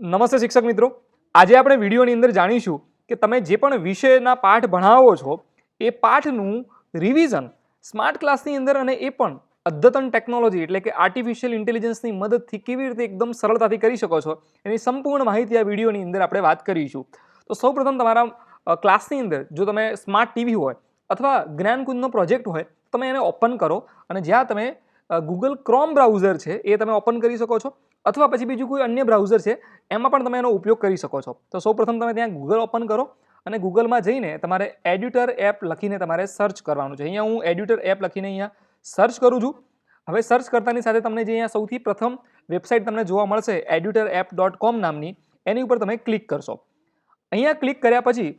નમસ્તે શિક્ષક મિત્રો. આજે આપણે વિડીયોની અંદર જાણીશું કે તમે જે પણ વિષયના પાઠ ભણાવો છો, એ પાઠનું રિવિઝન સ્માર્ટ ક્લાસની અંદર અને એ પણ અદ્યતન ટેકનોલોજી એટલે કે આર્ટિફિશિયલ ઇન્ટેલિજન્સની મદદથી કેવી રીતે એકદમ સરળતાથી કરી શકો છો, એની સંપૂર્ણ માહિતી આ વિડીયોની અંદર આપણે વાત કરીશું. તો સૌપ્રથમ તમારા ક્લાસની અંદર જો તમે સ્માર્ટ ટીવી હોય અથવા જ્ઞાનકુંજનો પ્રોજેક્ટ હોય તમે એને ઓપન કરો અને જ્યાં તમે ગૂગલ ક્રોમ બ્રાઉઝર છે, એ તમે ઓપન કરી શકો છો. અથવા પછી બીજું કોઈ અન્ય બ્રાઉઝર છે, એમાં પણ તમે એનો ઉપયોગ કરી શકો છો. તો સૌપ્રથમ તમે ત્યાં ગૂગલ ઓપન કરો અને ગૂગલમાં જઈને તમારે એડ્યુટર એપ લખીને તમારે સર્ચ કરવાનું છે. અહીંયા હું એડ્યુટર એપ લખીને અહીંયા સર્ચ કરું છું. હવે સર્ચ કરતાની સાથે તમને જે અહીંયા સૌથી પ્રથમ વેબસાઇટ તમને જોવા મળશે એડ્યુટર એપ ડોટ કોમ નામની, એની ઉપર તમે ક્લિક કરશો. અહીંયા ક્લિક કર્યા પછી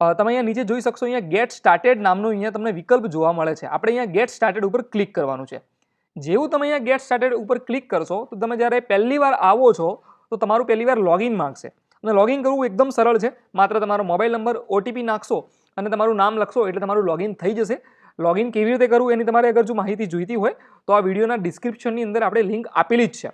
તમે અહીંયા નીચે જોઈ શકશો, અહીંયા ગેટ સ્ટાર્ટેડ નામનો અહીંયા તમને વિકલ્પ જોવા મળે છે. આપણે અહીંયા ગેટ સ્ટાર્ટેડ ઉપર ક્લિક કરવાનું છે. જેવું તમે અહીંયા ગેટ સ્ટાર્ટેડ ઉપર ક્લિક કરશો, તો તમે જ્યારે પહેલી વાર આવો છો, તો તમારું પહેલી વાર લોગિન માગશે. અને લોગિન કરવું એકદમ સરળ છે. માત્ર તમારો મોબાઈલ નંબર ઓટીપી નાખશો અને તમારું નામ લખશો એટલે તમારું લોગિન થઈ જશે. લોગિન કેવી રીતે કરવું એની તમારે અગર જો માહિતી જોઈતી હોય, તો આ વિડીયોના ડિસ્ક્રિપ્શનની અંદર આપણે લિંક આપેલી જ છે.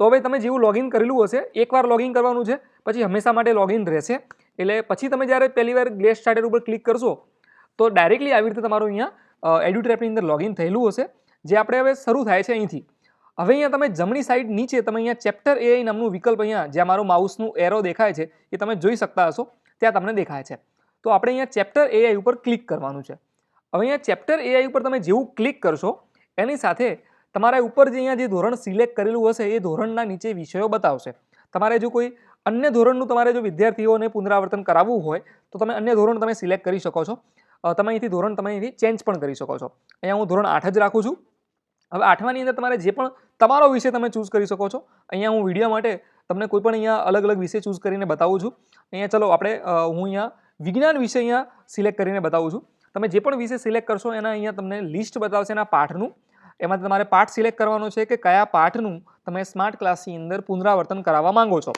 તો હવે તમે જેવું લોગિન કરેલું હશે, એકવાર લોગિન કરવાનું છે, પછી હંમેશા માટે લોગિન રહેશે. એટલે પછી તમે જ્યારે પહેલી વાર ગ્લેસ સ્ટાર્ટર ઉપર ક્લિક કરશો, તો ડાયરેક્ટલી આવી રીતે તમારું અહીંયા એડ્યુટ્રેપની અંદર લોગિન થયેલું હશે. જે આપણે હવે શરૂ થાય છે અહીંથી. હવે અહીંયા તમે જમણી સાઈડ નીચે તમે અહીંયા ચેપ્ટર એઆઈ નામનું વિકલ્પ અહીંયા, જ્યાં મારું માઉસનું એરો દેખાય છે, એ તમે જોઈ શકતા હશો, ત્યાં તમને દેખાય છે. તો આપણે અહીંયા ચેપ્ટર એઆઈ ઉપર ક્લિક કરવાનું છે. હવે અહીંયા ચેપ્ટર એઆઈ ઉપર તમે જેવું ક્લિક કરશો, એની સાથે તમારા ઉપર જે અહીંયા જે ધોરણ સિલેક્ટ કરેલું હશે, એ ધોરણના નીચે વિષયો બતાવશે. તમારે જો કોઈ અન્ય ધોરણનું તમારે જો વિદ્યાર્થીઓને પુનરાવર્તન કરાવવું હોય, તો તમે અન્ય ધોરણ તમે સિલેક્ટ કરી શકો છો. તમે અહીંથી ધોરણ તમે અહીંથી ચેન્જ પણ કરી શકો છો. અહીંયા હું ધોરણ આઠ જ રાખું છું. હવે આઠમાની અંદર તમારે જે પણ તમારો વિષય તમે ચૂઝ કરી શકો છો, અહીંયા હું વીડિયો માટે તમને કોઈ પણ અહીંયા અલગ અલગ વિષય ચૂઝ કરીને બતાવું છું. અહીંયા ચલો આપણે હું અહીંયા વિજ્ઞાન વિષય અહીંયા સિલેક્ટ કરીને બતાવું છું. તમે જે પણ વિષય સિલેક્ટ કરશો એના અહીંયા તમને લિસ્ટ બતાવશે એના પાઠનું. એમાં તમારે પાઠ સિલેક્ટ કરવાનો છે કે કયા પાઠનું તમે સ્માર્ટ ક્લાસની અંદર પુનરાવર્તન કરાવવા માંગો છો.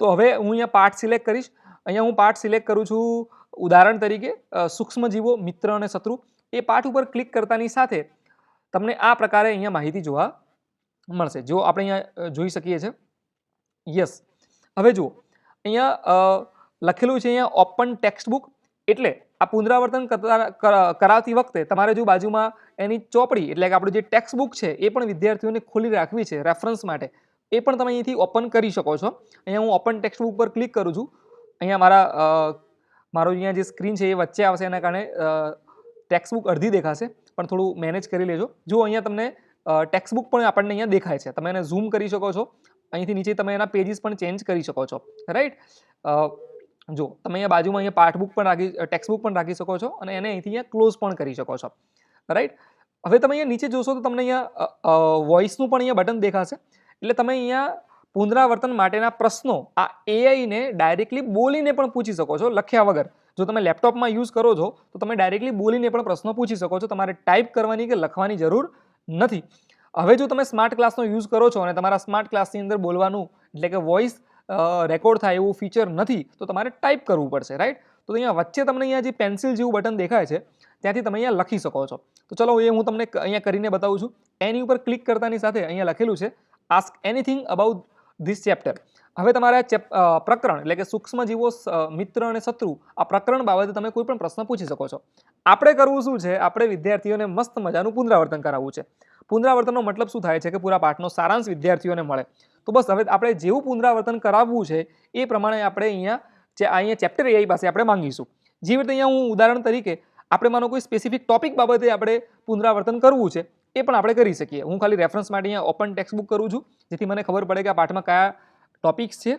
તો હવે હું અહીંયા પાઠ સિલેક્ટ કરીશ. અહીંયા હું પાઠ સિલેક્ટ કરું છું, ઉદાહરણ તરીકે સૂક્ષ્મજીવો, મિત્ર અને શત્રુ. એ પાઠ ઉપર ક્લિક કરતાની સાથે તમને આ પ્રકારે અહીંયા માહિતી જોવા મળશે. જો આપણે અહીંયા જોઈ શકીએ છીએ. યસ. હવે જુઓ, અહીંયા લખેલું છે અહીંયા ઓપન ટેક્સ્ટ બુક એટલે આ પુનરાવર્તન કરાવતી વખતે તમારે જો બાજુમાં એની ચોપડી, એટલે કે આપણું જે ટેક્સ્ટ બુક છે, એ પણ વિદ્યાર્થીઓને ખોલી રાખવી છે, રેફરન્સ માટે. એ પણ તમે અહીંથી ઓપન કરી શકો છો. અહીંયા હું ઓપન ટેક્સ્ટ બુક પર ક્લિક કરું છું. અહીંયા મારા મારો અહીંયા જે સ્ક્રીન છે એ વચ્ચે આવશે, એના કારણે ટેક્સ્ટ બુક અડધી દેખાશે. પણ થોડું મેનેજ કરી લેજો. જો અહીંયા તમને ટેક્સબુક પણ આપણને અહીંયા દેખાય છે, તમે એને ઝૂમ કરી શકો છો. અહીંથી નીચે તમે એના પેજીસ પણ ચેન્જ કરી શકો છો રાઈટ જો, તમે અહીંયા બાજુમાં અહીંયા પાઠબુક પણ રાખી ટેક્સ્ટબુક પણ રાખી શકો છો અને એને અહીંથી અહીંયા ક્લોઝ પણ કરી શકો છો રાઈટ હવે તમે અહીંયા નીચે જોશો તો તમને અહીંયા વોઇસનું પણ અહીંયા બટન દેખાશે. એટલે તમે અહીંયા પુનરાવર્તન માટેના પ્રશ્નો આ એઆઈને ડાયરેક્ટલી બોલીને પણ પૂછી શકો છો, લખ્યા વગર. જો તમે લેપટોપમાં યુઝ કરો છો, તો તમે ડાયરેક્ટલી બોલીને પણ પ્રશ્નો પૂછી શકો છો. તમારે ટાઈપ કરવાની કે લખવાની જરૂર નથી. હવે જો તમે સ્માર્ટ ક્લાસનો યુઝ કરો છો અને તમારા સ્માર્ટ ક્લાસની અંદર બોલવાનું એટલે કે વોઇસ રેકોર્ડ થાય એવું ફીચર નથી, તો તમારે ટાઈપ કરવું પડશે, રાઈટ? તો અહીંયા વચ્ચે તમને અહીંયા જે પેન્સિલ જેવું બટન દેખાય છે, ત્યાંથી તમે અહીંયા લખી શકો છો. તો ચલો એ હું તમને અહીંયા કરીને બતાવું છું. એની ઉપર ક્લિક કરતાની સાથે અહીંયા લખેલું છે ask anything about this chapter હવે તમારે પ્રકરણ એટલે કે સૂક્ષ્મજીવો મિત્ર અને શત્રુ, આ પ્રકરણ બાબતે તમે કોઈ પણ પ્રશ્ન પૂછી શકો છો. આપણે કરવું શું છે? આપણે વિદ્યાર્થીઓને મસ્ત મજાનું પુનરાવર્તન કરાવવું છે. પુનરાવર્તનનો મતલબ શું થાય છે? કે પૂરા પાઠનો સારાંશ વિદ્યાર્થીઓને મળે. તો બસ હવે આપણે જેવું પુનરાવર્તન કરાવવું છે, એ પ્રમાણે આપણે અહીંયા જે અહીંયા ચેપ્ટર એઆઈ પાસે આપણે માંગીશું. જેવી રીતે અહીંયા હું ઉદાહરણ તરીકે, આપણે માનો કોઈ સ્પેસિફિક ટોપિક બાબતે આપણે પુનરાવર્તન કરવું છે, એ પણ આપણે કરી શકીએ. હું ખાલી રેફરન્સ માટે અહીંયા ઓપન ટેક્સ્ટ બુક કરું છું, જેથી મને ખબર પડે કે આ પાઠમાં કયા ટોપિક્સ છે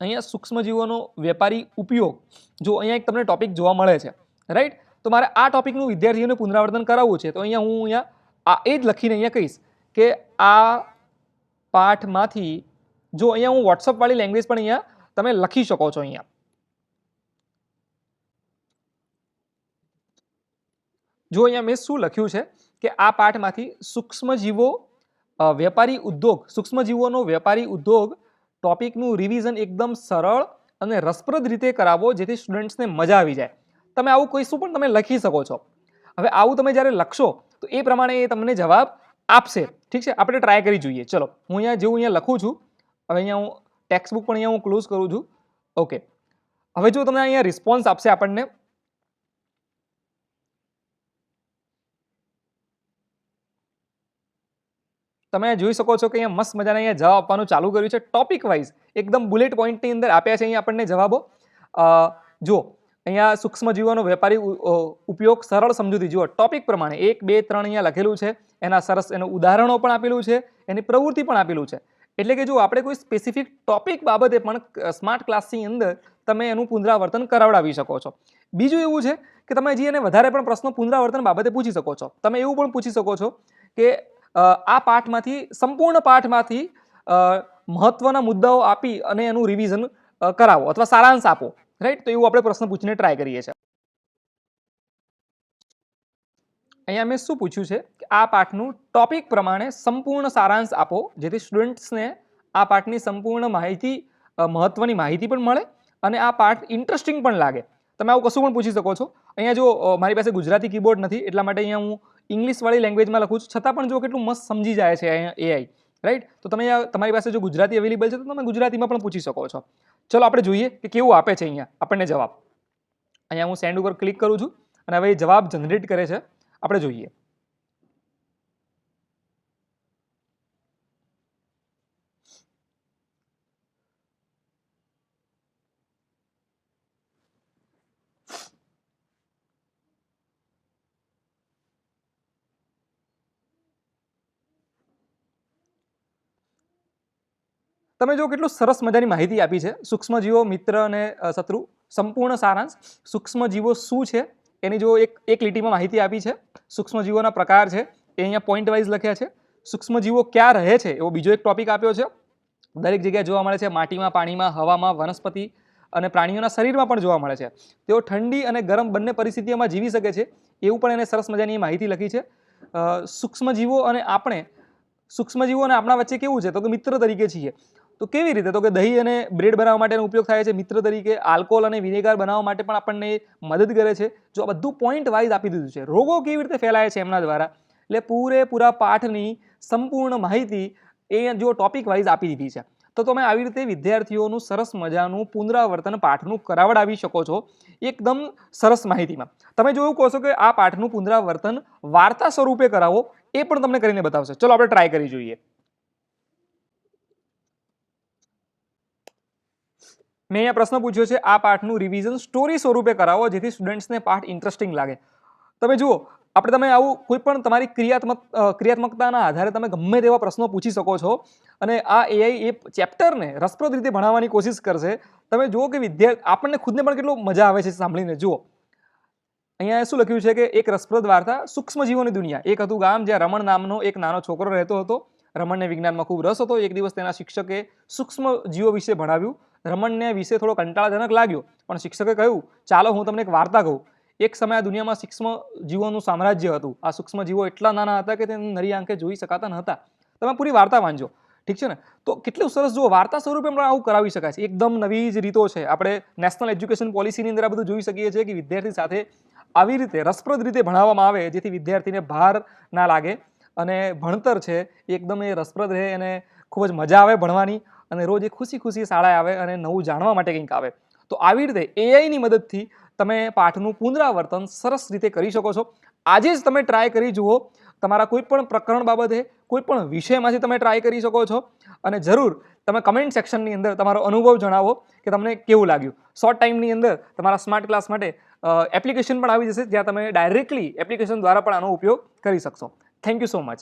અહીંયા સૂક્ષ્મજીવોનો વેપારી ઉપયોગ. જો અહીંયા એક તમને ટોપિક જોવા મળે છે રાઈટ તો મારે આ ટોપિકનું વિદ્યાર્થીઓને પુનરાવર્તન કરાવવું છે. તો અહીંયા હું અહીંયા આ એ જ લખીને અહીંયા કહીશ કે આ પાઠમાંથી જો અહીંયા હું વોટ્સઅપવાળી વાળી લેંગ્વેજ પણ અહીંયા તમે લખી શકો છો અહીંયા. જો અહીંયા મેં શું લખ્યું છે કે આ પાઠમાંથી સૂક્ષ્મજીવો વેપારી ઉદ્યોગ, સૂક્ષ્મજીવોનો વેપારી ઉદ્યોગ ટોપિકનું રિવિઝન એકદમ સરળ અને રસપ્રદ રીતે કરાવો જેથી સ્ટુડન્ટ્સને મજા આવી જાય. તમે આવું કોઈ શું પણ તમે લખી શકો છો. હવે આવું તમે જ્યારે લખશો, તો એ પ્રમાણે એ તમને જવાબ આપશે. ઠીક છે? આપણે ટ્રાય કરી જોઈએ. ચલો, હું અહીંયા જેવું અહીંયા લખું છું. હવે અહીંયા હું ટેક્સ્ટ બુક પણ અહીંયા હું ક્લોઝ કરું છું. ઓકે હવે જો તમને અહીંયા રિસ્પોન્સ આપશે આપણને તમે જોઈ શકો છો કે અહીંયા મસ્ત મજાના અહીંયા જવાબ આપવાનું ચાલુ કર્યું છે. ટોપિક વાઇઝ એકદમ બુલેટ પોઈન્ટની અંદર આપ્યા છે અહીંયા આપણને જવાબો. જુઓ, અહીંયા સૂક્ષ્મજીવોનો વેપારી ઉપયોગ સરળ સમજૂતી. જુઓ ટોપિક પ્રમાણે એક, બે, ત્રણ અહીંયા લખેલું છે. એના સરસ એનું ઉદાહરણો પણ આપેલું છે. એની પ્રવૃત્તિ પણ આપેલું છે. એટલે કે જો આપણે કોઈ સ્પેસિફિક ટોપિક બાબતે પણ સ્માર્ટ ક્લાસની અંદર તમે એનું પુનરાવર્તન કરાવડાવી શકો છો. બીજું એવું છે કે તમે હજી એને વધારે પણ પ્રશ્નો પુનરાવર્તન બાબતે પૂછી શકો છો. તમે એવું પણ પૂછી શકો છો કે આ પાઠમાંથી, સંપૂર્ણ પાઠમાંથી મહત્વના મુદ્દાઓ આપી અને એનું રિવિઝન કરાવો અથવા સારાંશ આપો. રાઈટ તો એવું આપણે પ્રશ્ન પૂછીને ટ્રાય કરીએ છીએ. અહીંયા મેં શું પૂછ્યું છે? કે આ પાઠનું ટોપિક પ્રમાણે સંપૂર્ણ સારાંશ આપો, જેથી સ્ટુડન્ટ્સને આ પાઠની સંપૂર્ણ માહિતી મહત્ત્વની માહિતી પણ મળે અને આ પાઠ ઇન્ટરેસ્ટિંગ પણ લાગે. તમે આવું કશું પણ પૂછી શકો છો? અહીંયા જો મારી પાસે ગુજરાતી કીબોર્ડ નથી, એટલા માટે અહીંયા હું ઇંગ્લિશવાળી લેંગ્વેજમાં લખું છું, છતાં પણ જો કેટલું મસ્ત સમજી જાય છે અહીંયા એઆઈ રાઈટ તો તમે તમારી પાસે જો ગુજરાતી અવેલેબલ છે, તો તમે ગુજરાતીમાં પણ પૂછી શકો છો. ચલો આપણે જોઈએ કે કેવું આપે છે અહીંયા. આપણને જવાબ. અહીંયા હું સેન્ડ ઉપર ક્લિક કરું છું અને હવે એ જવાબ જનરેટ કરે છે. આપણે જોઈએ. તમે જો કેટલું સરસ મજાની માહિતી આપી છે. સૂક્ષ્મજીવો, મિત્ર અને શત્રુ. સંપૂર્ણ સારાંશ. સૂક્ષ્મજીવો શું છે? એની જો એક એક લીટીમાં માહિતી આપી છે. સૂક્ષ્મજીવોના પ્રકાર છે. એ અહીંયા પોઈન્ટ વાઇઝ લખ્યા છે. સૂક્ષ્મજીવો ક્યાં રહે છે? એવો બીજો એક ટોપિક આપ્યો છે. દરેક જગ્યાએ જોવા મળે છે. માટીમાં, પાણીમાં, હવામાં, વનસ્પતિ અને પ્રાણીઓના શરીરમાં પણ જોવા મળે છે. તેઓ ઠંડી અને ગરમ બંને પરિસ્થિતિઓમાં જીવી શકે છે. એવું પણ એને સરસ મજાની માહિતી લખી છે. સૂક્ષ્મજીવો અને આપણે, સૂક્ષ્મજીવો અને આપણા વચ્ચે કેવું છે? તો કે મિત્ર તરીકે છીએ. તો કેવી રીતે? તો કે દહીં અને બ્રેડ બનાવવા માટેનો ઉપયોગ થાય છે. મિત્ર તરીકે આલ્કોહોલ અને વિનેગાર બનાવવા માટે પણ આપણને મદદ કરે છે. જો આ બધું પોઈન્ટ વાઇઝ આપી દીધું છે, રોગો કેવી રીતે ફેલાય છે એમના દ્વારા? એટલે પૂરેપૂરા પાઠની સંપૂર્ણ માહિતી એ જો ટોપિક વાઇઝ આપી દીધી છે, તો તમે આવી રીતે વિદ્યાર્થીઓનું સરસ મજાનું પુનરાવર્તન પાઠનું કરાવડાવી શકો છો. એકદમ સરસ માહિતીમાં. તમે જોયું કહો છો કે આ પાઠનું પુનરાવર્તન વાર્તા સ્વરૂપે કરાવો, એ પણ તમને કરીને બતાવશે. ચલો, આપણે ટ્રાય કરી જોઈએ. મેં અહીંયા પ્રશ્ન પૂછ્યો છે, આ પાઠનું રિવિઝન સ્ટોરી સ્વરૂપે કરાવો, જેથી સ્ટુડન્ટ્સને પાઠ ઇન્ટરેસ્ટિંગ લાગે. તમે જુઓ, આપણે તમે આવું કોઈ પણ તમારી ક્રિયાત્મક ક્રિયાત્મકતાના આધારે તમે ગમે તેવા પ્રશ્નો પૂછી શકો છો, અને આ એઆઈ એ ચેપ્ટરને રસપ્રદ રીતે ભણાવવાની કોશિશ કરશે. તમે જુઓ કે વિદ્યાર્થી આપણને ખુદને પણ કેટલો મજા આવે છે સાંભળીને. જુઓ, અહીંયા શું લખ્યું છે કે એક રસપ્રદ વાર્તા, સૂક્ષ્મજીવોની દુનિયા. એક હતું ગામ જ્યાં રમણ નામનો એક નાનો છોકરો રહેતો હતો. રમણને વિજ્ઞાનમાં ખૂબ રસ હતો. એક દિવસ તેના શિક્ષકે સૂક્ષ્મ જીવો વિશે ભણાવ્યું. રમણને વિશે થોડો કંટાળાજનક લાગ્યો, પણ શિક્ષકે કહ્યું, ચાલો, હું તમને એક વાર્તા કહું. એક સમય આ દુનિયામાં સૂક્ષ્મ જીવોનું સામ્રાજ્ય હતું. આ સૂક્ષ્મ જીવો એટલા નાના હતા કે તેને નરી આંખે જોઈ શકાતા ન હતા. તમે પૂરી વાર્તા વાંચો ઠીક છે ને? તો કેટલું સરસ, જુઓ, વાર્તા સ્વરૂપે પણ આવું કરાવી શકાય છે. એકદમ નવી જ રીતો છે. આપણે નેશનલ એજ્યુકેશન પોલિસીની અંદર આ બધું જોઈ શકીએ છીએ કે વિદ્યાર્થી સાથે આવી રીતે, રસપ્રદ રીતે ભણાવવામાં આવે, જેથી વિદ્યાર્થીને ભાર ના લાગે. અને ભણતર છે એકદમ એ રસપ્રદ રહે અને ખૂબ જ મજા આવે ભણવાની. અને રોજ એ ખુશી ખુશી શાળાએ આવે અને નવું જાણવા માટે કંઈક આવે. તો આવી રીતે એઆઈની મદદથી તમે પાઠનું પુનરાવર્તન સરસ રીતે કરી શકો છો. આજે જ તમે ટ્રાય કરી જુઓ. તમારા કોઈ પણ પ્રકરણ બાબતે, કોઈ પણ વિષયમાંથી તમે ટ્રાય કરી શકો છો. અને જરૂર તમે કમેન્ટ સેક્શનની અંદર તમારો અનુભવ જણાવો કે તમને કેવું લાગ્યું. શોર્ટ ટાઈમની અંદર તમારા સ્માર્ટ ક્લાસ માટે એપ્લિકેશન પણ આવી જશે જ્યાં તમે ડાયરેક્ટલી એપ્લિકેશન દ્વારા પણ આનો ઉપયોગ કરી શકશો. Thank you so much